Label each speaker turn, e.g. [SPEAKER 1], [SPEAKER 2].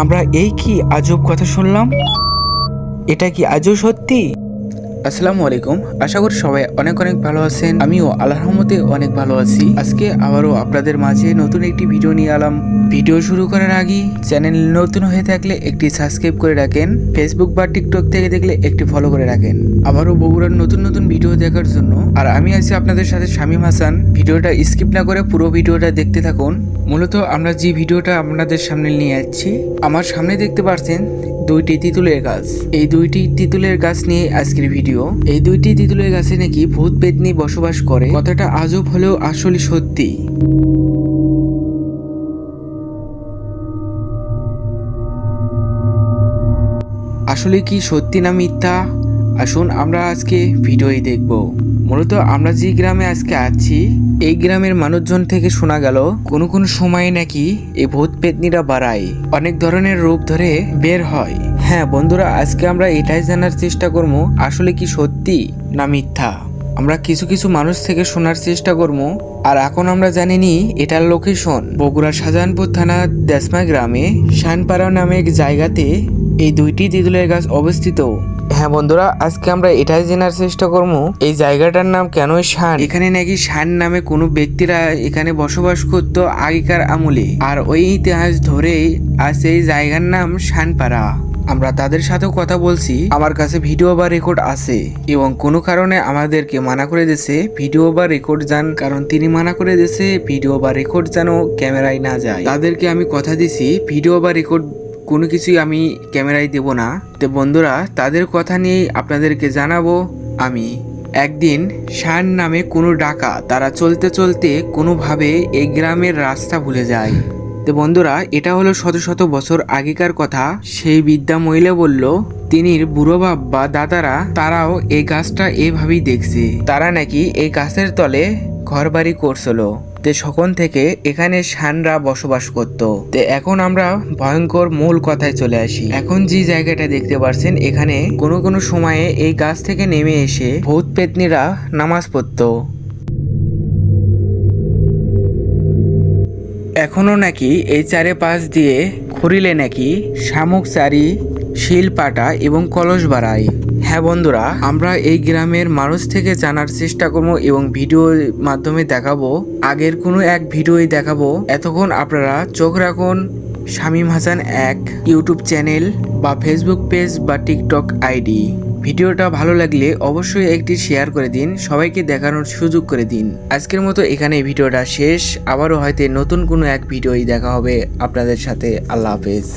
[SPEAKER 1] আমরা এই কি আজব কথা শুনলাম? এটা কি আজও সত্যি? আসসালামু আলাইকুম। আশা করি সবাই অনেক অনেক ভালো আছেন। আমিও আল্লাহর রহমতে অনেক ভালো আছি। আজকে আবারও আপনাদের মাঝে নতুন একটি ভিডিও নিয়ে এলাম। ভিডিও শুরু করার আগে চ্যানেল নতুন হয়ে থাকলে একটি সাবস্ক্রাইব করে রাখেন। ফেসবুক বা টিকটক থেকে দেখলে একটি ফলো করে রাখেন। আবারও বগুড়ার নতুন নতুন ভিডিও দেখার জন্য। আর আমি আছি আপনাদের সাথে শামীম হাসান। ভিডিওটা স্কিপ না করে পুরো ভিডিওটা দেখতে থাকুন। মূলত আমরা যে ভিডিওটা আপনাদের সামনে নিয়ে যাচ্ছি, আমার সামনে দেখতে পাচ্ছেন দুইটি তিতুলের গাছ। এই দুইটি তিতুলের গাছ নিয়ে আজকের ভিডিও। এই দুইটি তিতুলের গাছে নাকি ভূত পেতনি বসবাস করে। কথাটা আজব হলেও আসলে সত্যি। আসলে কি সত্যি না মিথ্যা? আসুন আমরা আজকে ভিডিওই দেখব। মূলত আমরা যে গ্রামে আজকে আছি, এই গ্রামের মানুষজন থেকে শোনা গেল, কোনো কোনো সময়ে নাকি এই ভূত পেতনিরা বাড়ায়, অনেক ধরনের রূপ ধরে বের হয়। হ্যাঁ বন্ধুরা, আজকে আমরা এটাই জানার চেষ্টা করব, আসলে কি সত্যি না মিথ্যা? আমরা কিছু কিছু মানুষ থেকে শোনার চেষ্টা করব, আর এখন আমরা জানিনি এটার লোকেশন বগুড়া শাহজাহানপুর থানা দেসমা গ্রামে শানপাড়া নামে এক জায়গাতে এই দুইটি তেঁতুলের গাছ অবস্থিত। হ্যাঁ বন্ধুরা, আজকে আমরা এটাই জেনার চেষ্টা করব। এই জায়গাটার নাম কেন শান? এখানে নাকি শান নামে কোনো ব্যক্তিরা এখানে বসবাস করত আগেকার আমলে। আর ওই ইতিহাস ধরেই আজ এই জায়গার নাম শানপাড়া। আমরা তাদের সাথেও কথা বলছি। আমার কাছে ভিডিও বা রেকর্ড আছে এবং কোনো কারণে আমাদেরকে মানা করে দিয়েছে ভিডিও বা রেকর্ড যান। কারণ তিনি মানা করে দিয়েছে ভিডিও বা রেকর্ড যেন ক্যামেরায় না যায়। তাদেরকে আমি কথা দিছি ভিডিও বা রেকর্ড কোনো কিছুই আমি ক্যামেরায় দেব না। তো বন্ধুরা, তাদের কথা নিয়েই আপনাদেরকে জানাব আমি। একদিন শান নামে কোনো ডাকা তারা চলতে চলতে কোনোভাবে এই গ্রামের রাস্তা ভুলে যায়। তো বন্ধুরা, এটা হলো শত শত বছর আগেকার কথা। সেই বিদ্যা মহিলা বলল তিনি বুড়ো বাপ বা দাদারা, তারাও এই গাছটা এভাবেই দেখছে। তারা নাকি এই গাছের তলে ঘর বাড়ি করছিল। তে সখন থেকে এখানে শানরা বসবাস করত। তে এখন আমরা ভয়ঙ্কর মূল কথায় চলে আসি। এখন যে জায়গাটা দেখতে পারছেন, এখানে কোনো কোনো সময়ে এই গাছ থেকে নেমে এসে ভূত পেতনিরা নামাজ পড়তো। এখনও নাকি এই চারে পাশ দিয়ে খুঁড়িলে নাকি শামুক চারি, শিল পাটা এবং কলস বাড়ায়। হ্যাঁ বন্ধুরা, আমরা এই গ্রামের মানুষ থেকে জানার চেষ্টা করব এবং ভিডিওর মাধ্যমে দেখাবো। আগের কোনো এক ভিডিওই দেখাবো। এতক্ষণ আপনারা চোখ রাখুন। শামীম হাসান এক ইউটিউব চ্যানেল বা ফেসবুক পেজ বা টিকটক আইডি। ভিডিওটা ভালো লাগলে অবশ্যই একটি শেয়ার করে দিন, সবাইকে দেখানোর সুযোগ করে দিন। আজকের মতো এখানে ভিডিওটা শেষ। আবারও হয়তো নতুন কোনো এক ভিডিওই দেখা হবে আপনাদের সাথে। আল্লাহ হাফেজ।